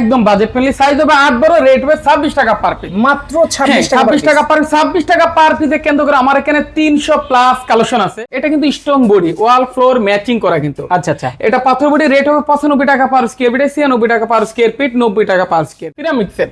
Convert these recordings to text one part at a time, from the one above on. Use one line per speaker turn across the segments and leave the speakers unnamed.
একদম budget friendly size হবে আট বড় রেট হবে ছাব্বিশ টাকা পার পিস
মাত্র ছাব্বিশ টাকা
পার ছাব্বিশ টাকা পার পিসে কেন্দ্র করে আমার এখানে তিনশো প্লাস কালেকশন আছে। এটা কিন্তু strong body wall floor matching করা কিন্তু।
আচ্ছা আচ্ছা।
এটা পাথর বডি রেট হবে পঁচানব্বই টাকা পার স্কোয়ার ফিটে ছিয়ানব্বই টাকা পার স্কোয়ার ফিট নব্বই টাকা পার স্কোয়ার পিরামিক্সের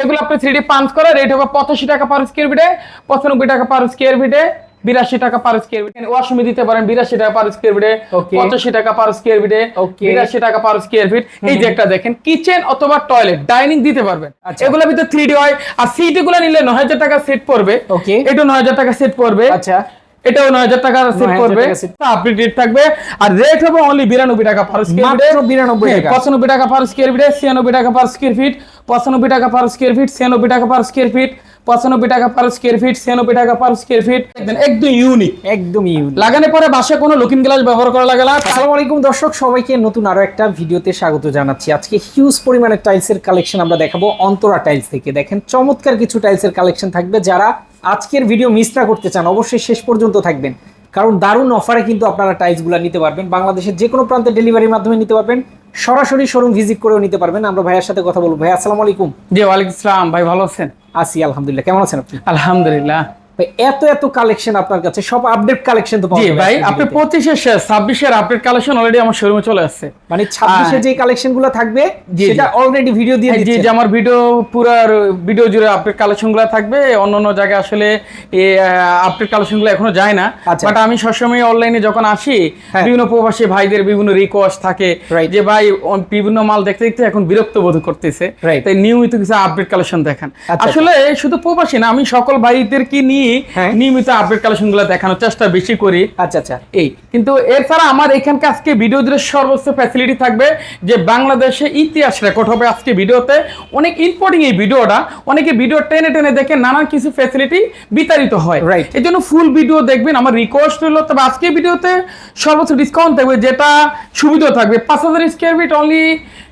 এগুলো আপনি থ্রি ডি পাঞ্চ করে রেট হবে পঁচাশি টাকা পার স্কোয়ার ফিটে পঁচানব্বই টাকা পার স্কোয়ার ফিটে বিরাশি টাকা পার স্কোয়ার ফিট ওয়াশরুমে দিতে পারেন বিরাশি টাকা পার স্কোয়ার ফিটে. পঁচাশি টাকা পার স্কোয়ার ফিটে. বিরাশি টাকা পার স্কোয়ার ফিট এই যে একটা দেখেন কিচেন অথবা টয়লেট ডাইনিং দিতে পারবেন
আচ্ছা।
এগুলোর ভিতরে থ্রি ডি হয় আর সিটগুলো নিলে নয় হাজার টাকা সেট পড়বে. এটা নয় হাজার টাকা সেট পড়বে
আচ্ছা
এটাও নয় হাজার টাকা সেট করবে। আপডেট রেট থাকবে আর রেট হবে অনলি বিরানব্বই টাকা পার স্কোয়ার
মাত্র 92 টাকা।
পঁচানব্বই টাকা পার স্কোয়ার ফিট ছিয়ানব্বই টাকা পার স্কোয়ার ফিট পঁচানব্বই টাকা পার স্কোয়ার ফিট ছিয়ানব্বই টাকা পার স্কোয়ার ফিট পঁচানব্বই টাকা পার স্কোয়ার ফিট ছিয়ানব্বই টাকা পার স্কোয়ার ফিট একদম ইউনিক
একদম ইউনিক
লাগানোর পরে বাসায় কোনো লুকিং গ্লাস ব্যবহার করা লাগে না।
আসসালামু আলাইকুম দর্শক সবাইকে নতুন আরও একটা ভিডিওতে স্বাগত জানাচ্ছি। আজকে হিউজ পরিমাণের টাইলসের কালেকশন আমরা দেখাবো অন্তরা টাইলস থেকে। দেখেন চমৎকার কিছু টাইলসের কালেকশন থাকবে। যারা আজকের ভিডিও মিস না করতে চান অবশ্যই শেষ পর্যন্ত থাকবেন। কারণ দারুণ অফারে কিন্তু আপনারা টাইলসগুলো নিতে পারবেন। বাংলাদেশের যে কোনো প্রান্তে ডেলিভারির মাধ্যমে নিতে পারবেন। সরাসরি শোরুম ভিজিট করেও নিতে পারবেন। আমরা ভাইয়ের সাথে কথা বলব। ভাই আসসালামু আলাইকুম।
জি ওয়ালাইকুম আসসালাম। ভাই ভালো আছেন?
আসি আলহামদুলিল্লাহ। কেমন আছেন আপনি?
আলহামদুলিল্লাহ।
এত এত কালেকশন আপনার কাছে সব আপডেট কালেকশন তো পাওয়া
জি ভাই আপনি
ভিডিওতে।
পঁচিশের শেষ ছাব্বিশের আপডেট কালেকশন অলরেডি আমার শোরুমে চলে আসছে
মানে ছাব্বিশে যে কালেকশনগুলো থাকবে সেটা অলরেডি ভিডিও দিয়ে
জি
দিচ্ছে
যে আমার ভিডিও পুরো ভিডিও জুড়ে আপডেট কালেকশনগুলো থাকবে অন্য অন্য জায়গায় আসলে এই আপডেট কালেকশনগুলো এখনও যায় না
আচ্ছা।
বাট আমি সবসময় অনলাইনে যখন আসি
হ্যাঁ।
বিভিন্ন প্রবাসী ভাইদের বিভিন্ন রিকোয়েস্ট থাকে যে ভাই বিভিন্ন মাল দেখতে দেখতে এখন বিরক্ত বোধ করতেছে তাই নিয়মিত কিছু আপডেট কালেকশন দেখান
আচ্ছা।
আসলে শুধু প্রবাসী না আমি সকল ভাইদেরকে নিয়ে
হ্যাঁ।
নিয়মিত আপডেট কালেকশনগুলো দেখানোর চেষ্টা বেশি করি।
আচ্ছা আচ্ছা।
এই কিন্তু এছাড়া আমার এখানকার আজকে ভিডিও দিলে সর্বোচ্চ ফ্যাসিলিটি থাকবে যে বাংলাদেশে ইতিহাস রেকর্ড হবে আজকে ভিডিওতে অনেক ইম্পর্টিং এই ভিডিওটা অনেকে ভিডিও টেনে টেনে দেখে নানান কিছু ফ্যাসিলিটি বিতাড়িত হয়।
রাইট
এই জন্য ফুল ভিডিও দেখবেন আমার রিকোয়েস্ট হলো তবে আজকে ভিডিওতে সর্বোচ্চ ডিসকাউন্ট থাকবে যেটা সুবিধা থাকবে পাঁচ হাজার স্কোয়ার ফিট অনলি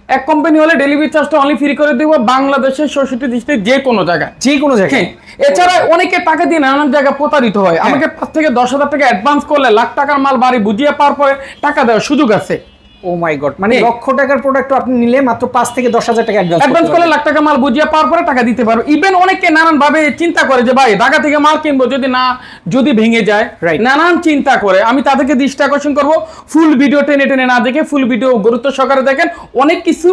এক কোম্পানি হলে ডেলিভারি চার্জটা অনলি ফ্রি করে দেবো বাংলাদেশের ষষ্ঠী দৃষ্টি যে কোনো জায়গায়।
যে কোনো
হ্যাঁ
জায়গায়
এছাড়া অনেকে টাকা দিয়ে নানান জায়গায় প্রতারিত হয়। আমাকে পাঁচ থেকে দশ হাজার টাকা অ্যাডভান্স করলে লাখ টাকার মাল বাড়ি বুঝিয়ে পাওয়ার পরে টাকা দেওয়ার সুযোগ আছে।
ও মাই গড মানে লক্ষ টাকার প্রোডাক্ট আপনি নিলে মাত্র পাঁচ থেকে দশ হাজার টাকা অ্যাডভান্স
অ্যাডভান্স করলে লাখ টাকা মাল বুঝিয়ে পাওয়ার পরে টাকা দিতে পারবে। ইভেন অনেকে নানান ভাবে চিন্তা করে যে ভাই ঢাকা থেকে মাল কিনবো যদি না যদি ভেঙে যায়। নানান চিন্তা করে। আমি তাদেরকে দৃষ্টি আকর্ষণ করব। ফুল ভিডিও টেনে টেনে না দেখে ফুল ভিডিও গুরুত্ব সহকারে দেখেন। অনেক কিছু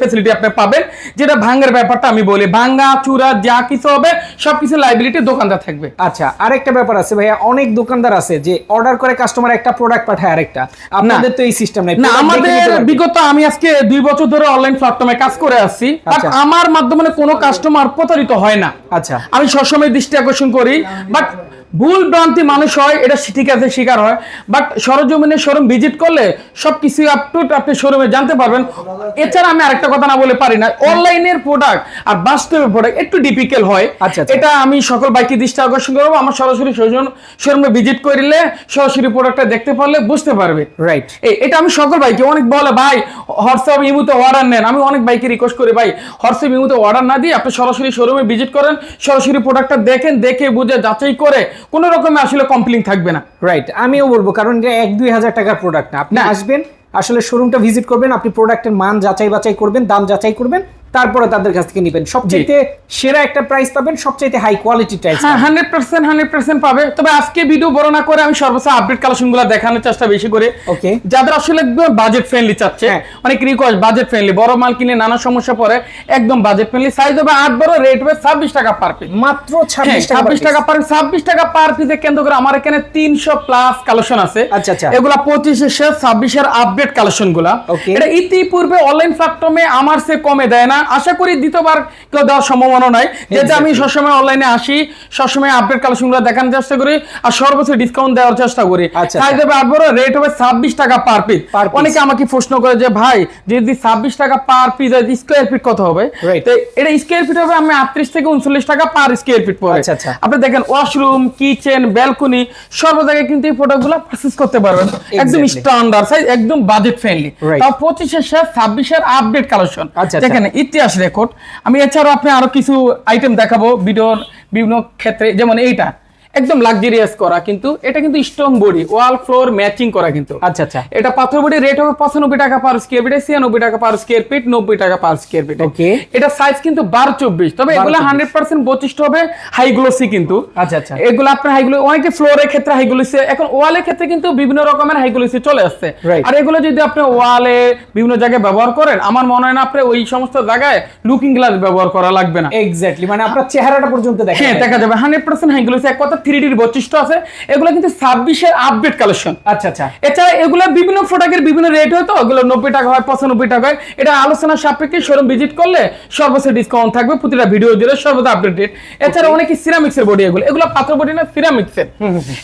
ফেসিলিটি আপনি পাবেন যেটা ভাঙ্গার ব্যাপারটা আমি বলি। ভাঙ্গা চূড়া যা কিছু হবে সব কিছু লাইবিলিটি দোকানদার থাকবে।
আচ্ছা আরেকটা ব্যাপার আছে ভাইয়া। অনেক দোকানদার আছে যে অর্ডার করে কাস্টমার একটা প্রোডাক্ট পাঠায় আরেকটা। আপনাদের তো এই সিস্টেম নাই।
আমাদের বিগত আমি আজকে দুই বছর ধরে অনলাইন প্ল্যাটফর্মে কাজ করে আসছি। বাট
আচ্ছা।
আমার মাধ্যমে কোনো কাস্টমার প্রতারিত হয় না।
আচ্ছা।
আমি সবসময় দৃষ্টি আকর্ষণ করি। বাট ভুল ভ্রান্তি মানুষ হয় এটা ঠিক আছে শিকার হয়। বাট সরজমিনে শোরুম ভিজিট করলে সবকিছু আপ টু আপনি শোরুমে জানতে পারবেন। এছাড়া আমি আরেকটা কথা না বলে পারি না অনলাইনের প্রোডাক্ট আর বাস্তবের প্রোডাক্ট একটু ডিফিকাল্ট হয়।
আচ্ছা, আচ্ছা।
এটা আমি সকল বাইকে দৃষ্টি আকর্ষণ করব আমার সরাসরি শোরুমে ভিজিট করলে সরাসরি প্রোডাক্টটা দেখতে পারলে বুঝতে পারবে।
রাইট
এই এটা আমি সকল বাইকে অনেক বলে ভাই হোয়াটসঅ্যাপ ইমুতে অর্ডার নেন। আমি অনেক বাইকে রিকোয়েস্ট করি ভাই হোয়াটসঅ্যাপ ইমুতে অর্ডার না দিয়ে আপনি সরাসরি শোরুমে ভিজিট করেন সরাসরি প্রোডাক্টটা দেখেন দেখে বুঝে যাচাই করে কোনো রকমে আসলে কমপ্লেন থাকবে না।
রাইট আমিও বলব কারণ এটা এক দুই হাজার টাকার প্রোডাক্ট না। আপনি আসবেন আসলে শোরুমটা ভিজিট করবেন আপনি প্রোডাক্টের মান যাচাই বাছাই করবেন দাম যাচাই করবেন তারপরে তাদের কাছ থেকে নেবেন। সবচাইতে সেরা একটা প্রাইস পাবেন সবচাইতে হাই কোয়ালিটি টাইলস
হ্যাঁ হান্ড্রেড পার্সেন্ট হান্ড্রেড পার্সেন্ট পাবে। তবে আজকে ভিডিও বড় না করে আমি সর্বোচ্চ আপডেট কালেকশনগুলো দেখানোর চেষ্টা বেশি করে।
Okay.
যাদের আসলে একদম বাজেট ফ্রেন্ডলি চাচ্ছে
হ্যাঁ।
অনেক রিকোয়েস্ট বাজেট ফ্রেন্ডলি বড় মাল কিনলে নানা সমস্যা পড়ে একদম বাজেট ফ্রেন্ডলি সাইজ হবে আট বড় রেট হবে ছাব্বিশ টাকা পার পিস
মাত্র
হ্যাঁ,
ছাব্বিশ টাকা
পার ছাব্বিশ টাকা পার পিসে কেন্দ্র করে আমার এখানে তিনশো প্লাস কালেকশন আছে।
আচ্ছা, আচ্ছা।
এগুলা পঁচিশের শেষ ছাব্বিশের আপডেট কালেকশনগুলা
Okay.
এটা ইতিপূর্বে অনলাইন প্ল্যাটফর্মে আমার সে কমে দেয় না। আশা করি দ্বিতীয়বার কেউ দেওয়ার সম্ভাবনা নাই। যেটা আমি সবসময় অনলাইনে আসি সবসময় আপডেট কালেকশনগুলো দেখানোর চেষ্টা করি আর সর্বোচ্চ ডিসকাউন্ট দেওয়ার চেষ্টা করি।
আচ্ছা,
সাইজ হবে আট বড় রেট হবে ছাব্বিশ টাকা পার পিস অনেকে আমাকে প্রশ্ন করে যে ভাই যদি ছাব্বিশ টাকা পার পিস স্কোয়ার ফিট কত হবে? তো এটা স্কোয়ার ফিট হবে আমি আটত্রিশ থেকে উনচল্লিশ টাকা পার স্কোয়ার ফিট পড়ে
আচ্ছা, আচ্ছা।
আপনি দেখেন ওয়াশরুম কিচেন ব্যালকনি সর্ব জায়গায় কিন্তু এই প্রোডাক্টগুলো পারচেজ করতে পারবেন। একদম. স্ট্যান্ডার্ড সাইজ একদম বাজেট ফ্রেন্ডলি. তাও পঁচিশের শেষ ছাব্বিশের আপডেট কালেকশন
আচ্ছা, আচ্ছা।
ইতিহাস রেকর্ড আমি এছাড়াও আপনি আরও কিছু আইটেম দেখাবো ভিডিওর বিভিন্ন ক্ষেত্রে যেমন এইটা। একদম লাক্সারিয়াস করা কিন্তু এটা কিন্তু strong body wall floor matching করা কিন্তু।
আচ্ছা আচ্ছা।
এটা পাথর বডি রেট হবে পঁচানব্বই টাকা পার স্কোয়ার ফিট ছিয়ানব্বই টাকা পার স্কোয়ার ফিট নব্বই টাকা পার স্কোয়ার ফিট
Okay.
এটা সাইজ কিন্তু বারো চব্বিশ তবে এগুলো
12,
হান্ড্রেড পার্সেন্ট বৈশিষ্ট্য হবে হাই গ্লোসি কিন্তু।
আচ্ছা আচ্ছা।
এগুলো আপনার হাইগুলো অনেকে ফ্লোরের ক্ষেত্রে হাইগুলোসি এখন ওয়ালের ক্ষেত্রে কিন্তু বিভিন্ন রকমের হাইগুলোসি চলে আসছে। আর এগুলো যদি আপনি ওয়ালে বিভিন্ন জায়গায় ব্যবহার করেন আমার মনে হয় না আপনি ওই সমস্ত জায়গায় লুকিং গ্লাস ব্যবহার করা লাগবে না।
এক্স্যাক্টলি মানে আপনার চেহারাটা পর্যন্ত দেখা
হ্যাঁ দেখা যাবে। হান্ড্রেড পার্সেন্ট হাইগুলোসি এক কথা থ্রি ডির বৈশিষ্ট্য আছে। এগুলো কিন্তু ছাব্বিশের আপডেট কালেকশন
আচ্ছা আচ্ছা।
এছাড়া এগুলো বিভিন্ন প্রোডাক্টের বিভিন্ন রেট হয় তো ওগুলো নব্বই টাকা হয় পঁচানব্বই টাকা হয়। এটা আলোচনার সাপেক্ষে শোরুম ভিজিট করলে সর্বোচ্চ ডিসকাউন্ট থাকবে প্রতিটা ভিডিও জুড়ে সর্বদা আপডেট রেট এছাড়া অনেকে সিরামিক্সের বডি এগুলো। এগুলো পাত্র বডি না সিরামিক্সের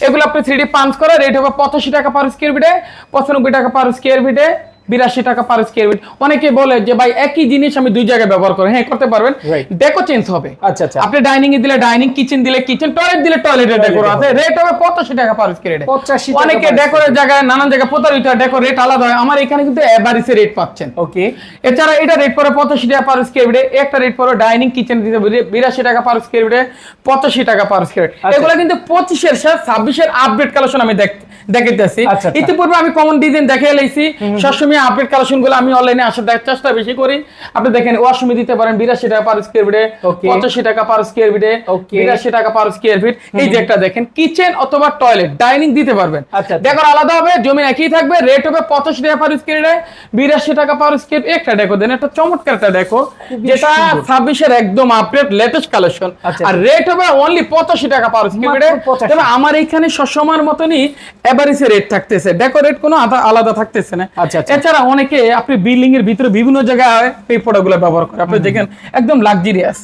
এগুলো আপনি থ্রি ডি পাঞ্চ করা রেট হবে পঁচাশি টাকা পার স্কোয়ার ফিটে পঁচানব্বই টাকা পার স্কোয়ার ফিটে বিরাশি টাকা পার স্কোয়ার ফিট অনেকে বলে যে ভাই একই জিনিস আমি দুই জায়গায় ব্যবহার করি। হ্যাঁ করতে পারবেন। ডেকো চেঞ্জ হবে।
আচ্ছা আচ্ছা।
আপনি ডাইনিং এ দিলে ডাইনিং কিচেন দিলে কিচেন টয়লেট দিলে টয়লেটের ডেকোর আছে। রেট হবে পঁচাশি টাকা পার স্কোয়ার
85 টাকা
অনেকে ডেকোরের জায়গায় নানান জায়গায় প্রতারিত হয় ডেকোর রেট আলাদা হয়। আমার এখানে কিন্তু এভারেজে রেট পাচ্ছেন।
ওকে
এছাড়া এটা রেট পড়ে পঁচাশি টাকা পার স্কোয়ার ফিটে একটা রেট পড়ে ডাইনিং কিচেন দিতে বিরাশি টাকা পার স্কোয়ার ফিটে পঁচাশি টাকা পার স্কোয়ার
আচ্ছা।
এগুলো কিন্তু পঁচিশের সাথে ছাব্বিশের আপডেট কালেকশন আমি দেখ দেখাইতেছি।
আচ্ছা, আচ্ছা।
ইতিপূর্বে আমি কমন ডিজাইন দেখে এলাইছি সবসময় আপডেট কালেকশনগুলো আমি অনলাইনে আসার চেষ্টা বেশি করি। আপনি দেখেন ওয়াশরুমে দিতে পারেন বিরাশি টাকা পার স্কোয়ার ফিটে পঁচাশি টাকা পার স্কোয়ার ফিটে বিরাশি টাকা পার স্কোয়ার ফিট এই যে একটা দেখেন কিচেন অথবা টয়লেট ডাইনিং দিতে পারবেন।
আচ্ছা, আচ্ছা।
ডেকোর আলাদা হবে জমি একই থাকবে রেট হবে পঁচাশি টাকা পার স্কোয়ার ফিটে বিরাশি টাকা পার স্কোয়ার একটা ডেকো দেন একটা চমৎকার একটা ডেকো যেটা। ছাব্বিশের একদম আপডেট লেটেস্ট কালেকশন
আচ্ছা।
আর রেট হবে অনলি পঁচাশি টাকা পার স্কোয়ার
85
তবে আমার এইখানে সবসময়ের মতনই এভারেজে রেট থাকতেছে। ডেকোরেট কোনো আলাদা থাকতেছে না।
আচ্ছা, আচ্ছা।
এছাড়া অনেকে আপনি বিল্ডিং এর ভিতরে বিভিন্ন জায়গায় এই প্রোডাক্টগুলো ব্যবহার করে। আপনি দেখেন একদম লাক্সারিয়াস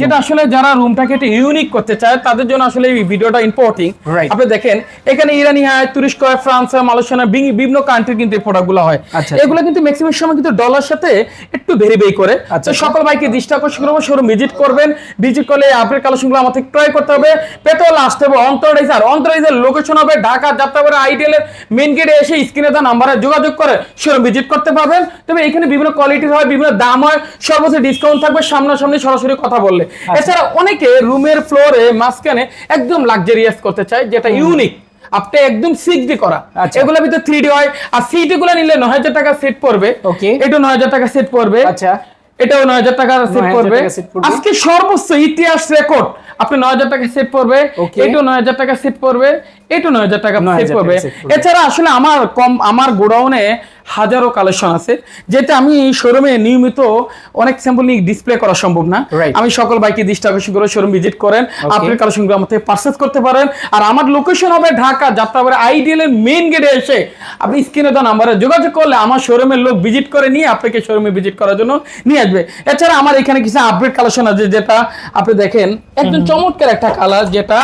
যেটা আসলে যারা রুমটাকে একটু ইউনিক করতে চায় তাদের জন্য আসলে এই ভিডিওটা ইম্পর্টিং আপনি দেখেন এখানে ইরানি হয় তুরস্ক হয় ফ্রান্স হয় মালয়েশিয়া বিভিন্ন কান্ট্রি কিন্তু এই প্রোডাক্টগুলো হয়।
আচ্ছা।
এগুলো কিন্তু ম্যাক্সিমাম সময় কিন্তু ডলার সাথে একটু ভেরি ভেরি করে।
আচ্ছা।
তো সকল ভাইকে দৃষ্টি আকর্ষণ করব শোরুম ভিজিট করবেন। ভিজিট করলে আপডেট কালেকশনগুলো আমার থেকে ক্রয় করতে হবে। পেতে হলে আসতে হবে অন্তরাইজার। অন্তরাইজার লোকেশন হবে ঢাকা যাত্রাবাড়ি আইডিএলের মেন গেটে এসে স্ক্রিনে দেওয়া নাম্বারে যোগাযোগ করে শোরুম ভিজিট করতে পারবেন। তবে এখানে বিভিন্ন কোয়ালিটির হয় বিভিন্ন দাম হয় সর্বোচ্চ ডিসকাউন্ট থাকবে সামনাসামনি সরাসরি কথা বললে। এছাড়া অনেকে রুমের ফ্লোরে মাঝখানে একদম লাক্সারিয়াস করতে চায় যেটা ইউনিক আপনি একদম করা।
আচ্ছা।
এগুলোর ভিতরে থ্রি ডি হয়। আর সিটি গুলো নিলে নয় হাজার টাকা সেট পড়বে।
Okay.
এটা নয় হাজার টাকা সেট পড়বে।
আচ্ছা।
এটাও নয় হাজার টাকা সেট
9,000
পড়বে। আজকে সর্বোচ্চ ইতিহাস রেকর্ড আপনি নয় হাজার টাকা সেট পড়বে. এটাও নয় হাজার টাকা সেট পড়বে। এটাও নয় হাজার টাকা
9,000
সেট পড়বে। এছাড়া আসলে আমার কম আমার গোডাউনে হাজারো কালেকশন আছে যেটা আমি শোরুমে নিয়মিত অনেক স্যাম্পল নিয়ে ডিসপ্লে করা সম্ভব না। আমি সকল বাইকে দৃষ্টি আকর্ষণ করে শোরুম ভিজিট করেন আপনার কালেকশনগুলো আমার থেকে পারচেস করতে পারেন। আর আমার লোকেশন হবে ঢাকা যাত্রাবাড়ি আইডিএল এর মেইন গেটে এসে আপনি স্ক্রিনে দেওয়া নাম্বারে যোগাযোগ করলে আমার শোরুমের লোক ভিজিট করে নিয়ে আপনাকে শোরুমে ভিজিট করার জন্য নিয়ে আসবে। এছাড়া আমার এখানে কিছু আপডেট কালেকশন আছে যেটা আপনি দেখেন একদম চমৎকার একটা কালার যেটা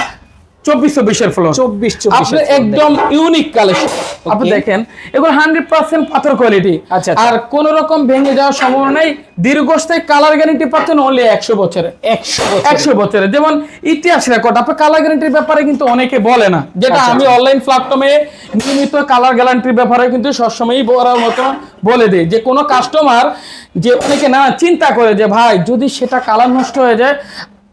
চব্বিশ চব্বিশের ফ্লোর
চব্বিশ চব্বিশ
একদম ইউনিক কালেকশন আপনি দেখেন এগুলো হান্ড্রেড পার্সেন্ট পাথর কোয়ালিটি
আচ্ছা, আচ্ছা।
আর কোন রকম ভেঙে যাওয়ার সম্ভাবনা নেই। দীর্ঘস্থায়ী কালার গ্যারান্টি পাচ্ছেন অনলি একশো বছরে।
একশো
একশো বছরে। যেমন ইতিহাস রেকর্ড আপনার কালার গ্যারান্টির ব্যাপারে কিন্তু অনেকে বলে না। যেটা
আচ্ছা,
আমি অনলাইন প্ল্যাটফর্মে নিয়মিত কালার গ্যারান্টির ব্যাপারে কিন্তু সবসময়ই বলার মতো বলে দিই। যে কোনো কাস্টমার যে অনেকে না চিন্তা করে যে ভাই যদি সেটা কালার নষ্ট হয়ে যায়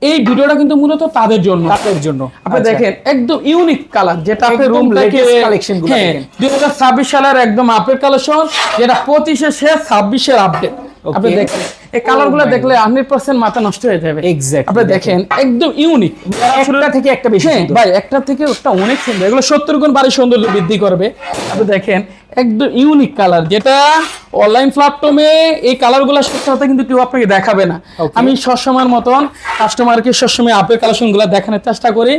এই ভিডিওটা কিন্তু মূলত তাদের জন্য।
তাদের জন্য।
আপনি
আচ্ছা।
দেখেন একদম ইউনিক কালার যেটা আপনি রুমটাকে
latest collection গুলো
হ্যাঁ
দেখেন।
দুই হাজার ছাব্বিশ সালের একদম আপডেট কালেকশন যেটা পঁচিশে শেষ ছাব্বিশের আপডেট আপনি দেখেন এই
কালারগুলো
দেখলে হান্ড্রেড পার্সেন্ট মাথা নষ্ট হয়ে যাবে।
Exactly,
আপনি দেখেন। একদম ইউনিক
একটা থেকে একটা বেশি
হ্যাঁ। ভাই একটা থেকে ওটা অনেক সুন্দর। এগুলো সত্তর গুণ বাড়ি সৌন্দর্য বৃদ্ধি করবে। আপনি দেখেন একদম ইউনিক কালার যেটা অনলাইন প্ল্যাটফর্মে এই কালার কালারগুলো সাথে কিন্তু কেউ আপনাকে দেখাবে না। আমি সবসময়ের মতন কাস্টমারকে সবসময় আপডেট কালেকশনগুলো দেখানোর চেষ্টা করি।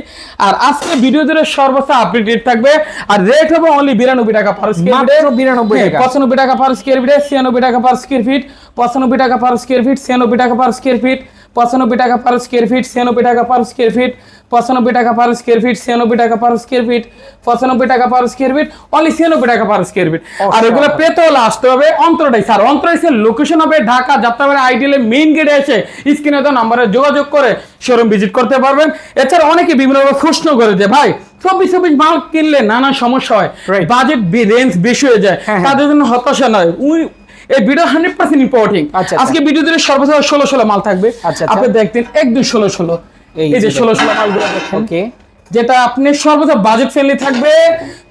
আর আজকে ভিডিও ধরে সর্বোচ্চ আপডেট রেট থাকবে আর রেট হবে অনলি বিরানব্বই টাকা পার স্কোয়ার
মাত্র 92 টাকা।
পঁচানব্বই টাকা পার স্কোয়ার ফিট ছিয়ানব্বই টাকা পার স্কোয়ার ফিট পঁচানব্বই টাকা পার স্কোয়ার ফিট ছিয়ানব্বই টাকা পার স্কোয়ার ফিট পঁচানব্বই টাকা পার স্কোয়ার ফিট ছিয়ানব্বই টাকা পার স্কোয়ার ফিট পঁচানব্বই টাকা পার স্কোয়ার ফিট ছিয়ানব্বই টাকা পার স্কোয়ার ফিট পঁচানব্বই টাকা পার স্কোয়ার ফিট অনলি ছিয়ানব্বই টাকা পার স্কোয়ার ফিট আর এগুলো পেতে হলে আসতে হবে অন্তরটাই। স্যার অন্তরাইসের লোকেশন হবে ঢাকা যাত্রাবাড়ি আইডিএল মেইন গেটে এসে স্ক্রিনে তো নাম্বারে যোগাযোগ করে শোরুম ভিজিট করতে পারবেন। এছাড়া অনেকে বিভিন্নভাবে প্রশ্ন করে যে ভাই চব্বিশ চব্বিশ মাল কিনলে নানা সমস্যা হয়. বাজেট রেঞ্জ বেশি হয়ে যায়।
হ্যাঁ, হ্যাঁ।
তাদের জন্য হতাশা নয়। এই ভিডিও হান্ড্রেড পার্সেন্ট ইম্পর্টিং। আজকে ভিডিও দিলে সর্বোচ্চ ষোলো ষোলো মাল থাকবে।
আচ্ছা, আচ্ছা।
আপনি দেখতেন একদম ষোলো ষোলো।
এই যে
ষোলো ষোলো মালগুলো
ওকে
যেটা আপনি সর্বদা বাজেট ফ্রেন্ডলি থাকবে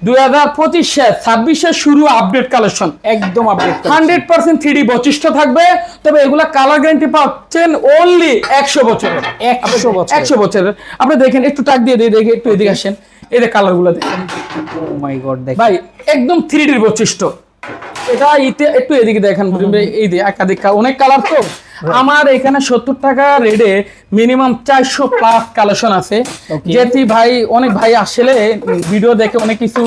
দুই হাজার পঁচিশে ছাব্বিশে শুরু আপডেট কালেকশন
একদম আপডেট
হান্ড্রেড পার্সেন্ট থ্রি বৈশিষ্ট্য থাকবে। তবে এগুলা কালার গ্যারান্টি পাচ্ছেন অনলি একশো বছরের।
একশো বছর
একশো বছরের। আপনি দেখেন একটু টাক দিয়ে দিয়ে দেখে একটু এদিকে আসেন। এদের যে কালারগুলো দেখেন।
দেখ
ভাই একদম থ্রি ডির বৈশিষ্ট্য। এটা ইতে একটু এদিকে দেখেন এই যে একাধিক অনেক কালার তো। আমার এখানে সত্তর টাকা রেডে মিনিমাম চারশো প্লাস কালেকশন আছে. যেটি ভাই অনেক ভাই আসলে ভিডিও দেখে অনেক কিছু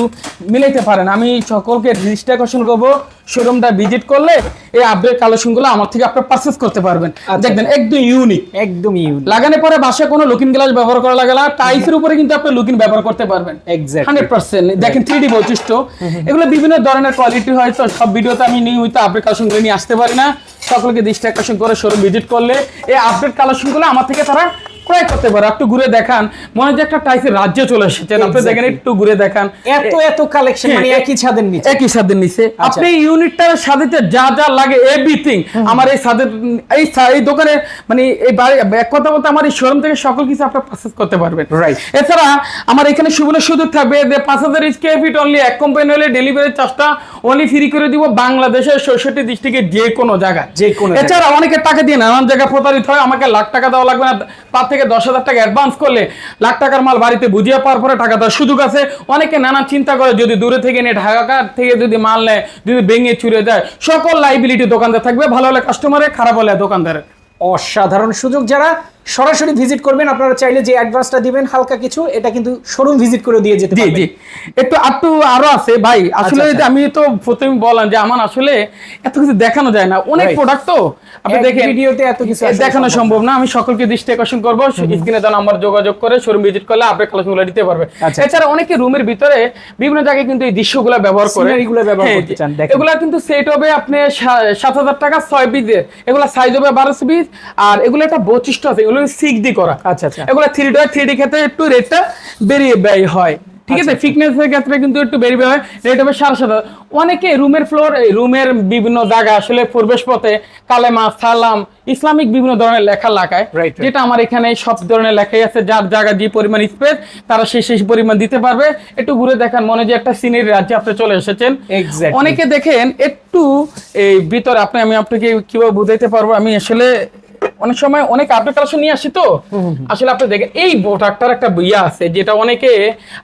মিলাইতে পারেন। আমি সকলকে রেজিস্ট্রেশন কোশ্চেন করব। শোরুমটা ভিজিট করলে এই আপডেট কালেকশনগুলো আমার থেকে আপনি পারচেস করতে পারবেন।
আচ্ছা।
দেখবেন একদম ইউনিক
একদম ইউনিক
লাগানোর পরে বাসায় কোনো লুকিং গ্লাস ব্যবহার করা লাগে না। টাইসের উপরে কিন্তু আপনি লুকিং ব্যবহার করতে পারবেন।
এক্স্যাক্ট
হান্ড্রেড পার্সেন্ট দেখেন থ্রি ডি বৈশিষ্ট্য। এগুলো বিভিন্ন ধরনের কোয়ালিটি হয় তো সব ভিডিওতে আমি নিয়মিত আপডেট কালেকশনগুলো নিয়ে আসতে পারি না। সকলকে দৃষ্টি আকর্ষণ করে শোরুম ভিজিট করলে এই আপডেট কালেকশনগুলো আমার থেকে তারা ক্রয় করতে পারে একটু ঘুরে দেখান। মনে হয় যে একটা টাইসের রাজ্যে চলে এসেছেন আপনি দেখেন একটু ঘুরে দেখান।
এত এত কালেকশন মানে
হ্যাঁ,
একই ছাদের নিচে।
একই সাদের নিচে।
আচ্ছা।
আপনি ইউনিটটার সাথে যা যা লাগে এভরিথিং আমার এই সাদের এই এই দোকানে মানে এই বাড়ি এক কথা বলতে আমার এই শোরুম থেকে সকল কিছু আপনি পারচেস করতে পারবেন।
Right.
এছাড়া আমার এখানে সুবর্ণের সুযোগ থাকবে যে পাঁচ হাজার স্কোয়ার ফিট অনলি এক কোম্পানি হলে ডেলিভারি চার্জটা অনলি ফ্রি করে দিব বাংলাদেশের চৌষট্টি ডিস্ট্রিক্টের যে কোনো জায়গায়।
যে কোনো
এছাড়া অনেকে টাকা দিয়ে নানান জায়গায় প্রতারিত হয় আমাকে লাখ টাকা দেওয়া লাগবে না থেকে দশ হাজার টাকা অ্যাডভান্স করলে লাখ টাকার মাল বাড়িতে বুঝিয়ে পাওয়ার পরে টাকা দেওয়ার সুযোগ আছে। অনেকে নানা চিন্তা করে যদি দূরে থেকে নিয়ে ঢাকা থেকে যদি মাল নেয় যদি ভেঙে চুরে যায় সকল লাইবিলিটি দোকানদার থাকবে। ভালো হলে কাস্টমারে খারাপ হলে দোকানদারের।
অসাধারণ সুযোগ। যারা সরাসরি ভিজিট করবেন আপনারা চাইলে যে অ্যাডভান্সটা দিবেন হালকা কিছু এটা কিন্তু শোরুম ভিজিট করে দিয়ে যেতে
জি জি। একটু একটু আরও আছে ভাই। আসলে
আচ্ছা।
আমি তো প্রথমে বললাম যে আমার আসলে এত কিছু দেখানো যায় না। অনেক প্রোডাক্ট তো। আপনি দেখেন
ভিডিওতে এত কিছু
দেখানো
সম্ভব
না। আমি সকলকে দৃষ্টি আকর্ষণ করব। স্ক্রিনে দেওয়া নাম্বার যোগাযোগ করে শোরুম ভিজিট করলে আপনি কালেকশনগুলো পারবে।
আচ্ছা।
এছাড়া অনেকে রুমের ভিতরে বিভিন্ন জায়গায় কিন্তু এই দৃশ্যগুলো ব্যবহার করে।
Scenery গুলো ব্যবহার
হ্যাঁ,
করতে চান।
এগুলা কিন্তু সেট হবে আপনি সাত হাজার টাকা ছয় পিসের এগুলা সাইজ হবে বারোশো পিস আর এগুলো একটা বৈশিষ্ট্য আছে এগুলো সিক্স ডি করা।
আচ্ছা আচ্ছা।
এগুলো থ্রি ডি থ্রি ডি ক্ষেত্রে একটু রেটটা বেরিয়ে ব্যয় হয়। ঠিক আছে ফিটনেস এর ক্ষেত্রে কিন্তু একটু বেরিয়ে হয় রেট হবে সাড়ে সাত অনেকে রুমের ফ্লোর রুমের বিভিন্ন জায়গা আসলে প্রবেশ পথে কালেমা সালাম ইসলামিক বিভিন্ন ধরনের লেখা লাগায়. যেটা আমার এখানে সব ধরনের লেখাই আছে যার জায়গা যে পরিমাণ স্পেস তারা সেই সেই পরিমাণ দিতে পারবে। একটু ঘুরে দেখান মনে যে একটা সিনের রাজ্যে আপনি চলে এসেছেন। অনেকে দেখেন একটু এই ভিতরে আপনি আমি আপনাকে কীভাবে বুঝাইতে পারব? আমি আসলে অনেক সময় অনেক আপডেট কালেকশন নিয়ে আসি তো। আসলে আপনি দেখেন এই প্রোডাক্টটার একটা ইয়ে আছে যেটা অনেকে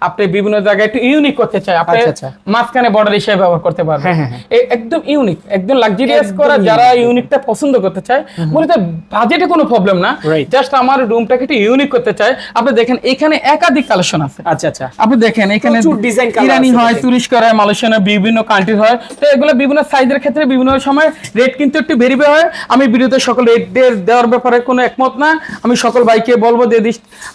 আপনি বিভিন্ন জায়গায় একটু ইউনিক করতে চায়। আপনি
আচ্ছা, আচ্ছা।
মাঝখানে বর্ডার হিসেবে ব্যবহার করতে পারবেন।
হ্যাঁ, হ্যাঁ, হ্যাঁ।
একদম ইউনিক একদম লাক্সারিয়াস করা যারা ইউনিকটা পছন্দ করতে চায় মূলত বাজেটে কোনো প্রবলেম না। জাস্ট আমার রুমটাকে একটু ইউনিক করতে চায়। আপনি দেখেন এখানে একাধিক কালেকশন আছে।
আচ্ছা আচ্ছা।
আপনি দেখেন এখানে
color
ইরানি হয়
দেখেন।
তুরস্ক হয় মালয়েশিয়ান বিভিন্ন কান্ট্রি হয়। তো এগুলো বিভিন্ন সাইজের ক্ষেত্রে বিভিন্ন সময় রেট কিন্তু একটু ভেরিবে হয়। আমি ভিডিওতে সকল রেট দেওয়ার ব্যাপারে কোনো একমত না। আমি সকল ভাইকে বলব যে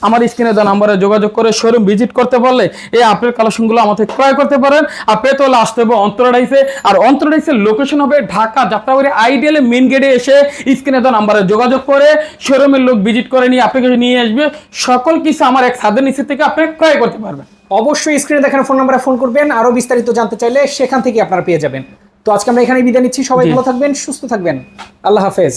আমার স্ক্রিনে দেওয়া নাম্বারে যোগাযোগ করে শোরুম ভিজিট করতে পারলে এই আপেল কালেকশনগুলো আমাদের ক্রয় করতে পারেন। আর পেতে হলে আসতে হবে অন্তরাডাইসে আর অন্তরাডাইসের লোকেশন হবে ঢাকা যাত্রাবাড়ি আইডিয়ালে মেন গেটে এসে স্ক্রিনে দেওয়া নাম্বারে যোগাযোগ করে শোরুমের লোক ভিজিট করে নিয়ে আপনাকে নিয়ে আসবে। সকল কিছু আমার এক ছাদের নিচে থেকে আপনি ক্রয় করতে পারবেন।
অবশ্যই স্ক্রিনে দেখানো ফোন নাম্বারে ফোন করবেন। আরও বিস্তারিত জানতে চাইলে সেখান থেকে আপনারা পেয়ে যাবেন। তো আজকে আমরা এখানে বিদায় নিচ্ছি। সবাই ভালো থাকবেন সুস্থ থাকবেন। আল্লাহ হাফেজ।